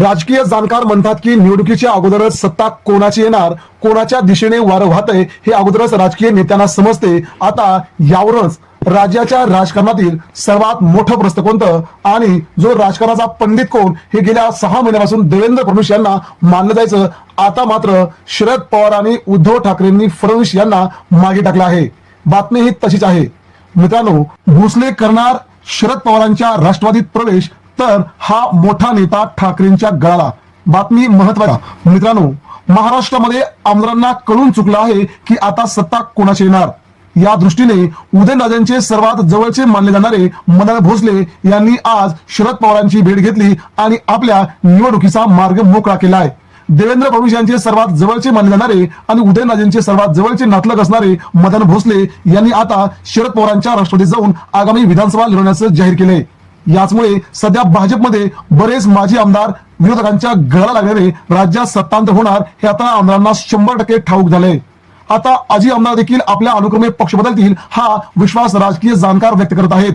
राजकीय जाणकार म्हणतात की निवडणुकीच्या अगोदरच सत्ता कोणाची येणार कोणाच्या दिशेने वारं वाहतय हे अगोदरच राजकीय नेत्यांना समजते. आता यावरच राज्याच्या राजकारणातील सर्वात मोठं प्रस्त कोणतं? आणि जो राजकारणाचा पंडित कोण? हे गेल्या सहा महिन्यापासून देवेंद्र फडणवीस यांना मानलं जायचं. आता मात्र शरद पवार आणि उद्धव ठाकरेंनी फडणवीस यांना मागे टाकलं आहे. बातमी ही तशीच आहे. मित्रांनो भोसले करणार शरद पवारांच्या राष्ट्रवादीत प्रवेश तर हा मोठा नेता ठाकरेंच्या गळाला. बातमी महत्त्वाच्या मित्रांनो महाराष्ट्रामध्ये आमदारांना कळून चुकलं आहे की आता सत्ता कोणाची येणार? या दृष्टीने उदयनराजांचे सर्वात जवळचे मानले जाणारे मदन भोसले यांनी आज शरद पवारांची भेट घेतली आणि आपल्या निवडणुकीचा मार्ग मोकळा केलाय. देवेंद्र फडणवीस यांचे सर्वात जवळचे मानले जाणारे आणि उदयनराजेंचे सर्वात जवळचे नातलग असणारे मदन भोसले यांनी आता शरद पवारांच्या राष्ट्रवादीत जाऊन आगामी विधानसभा लढवण्याचं जाहीर केलंय. याचमुळे सध्या भाजपमध्ये बरेच माजी आमदार विरोधकांच्या गळाला लागल्याने राज्यात सत्तांतर होणार हे आता आमदारांना शंभर टक्के ठाऊक झालंय. आता आजी आमदार देखील आपल्या अनुक्रमे पक्ष बदलतील हा विश्वास राजकीय जाणकार व्यक्त करत आहेत.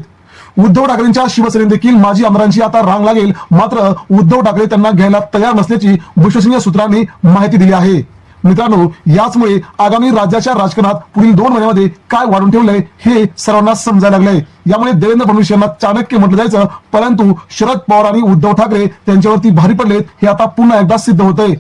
उद्धव ठाकरेंच्या शिवसेनेत देखील माजी आमदारांची आता रांग लागेल मात्र उद्धव ठाकरे त्यांना घ्यायला तयार नसल्याची विश्वसनीय सूत्रांनी माहिती दिली आहे. मित्रांनो याचमुळे आगामी राज्याच्या राजकारणात पुढील दोन महिन्यामध्ये काय वाढून ठेवलंय हे सर्वांना समजायला लागलंय. यामुळे देवेंद्र फडणवीस यांना चाणक्य म्हटलं जायचं परंतु शरद पवार आणि उद्धव ठाकरे त्यांच्यावरती भारी पडलेत हे आता पुन्हा एकदा सिद्ध होतंय.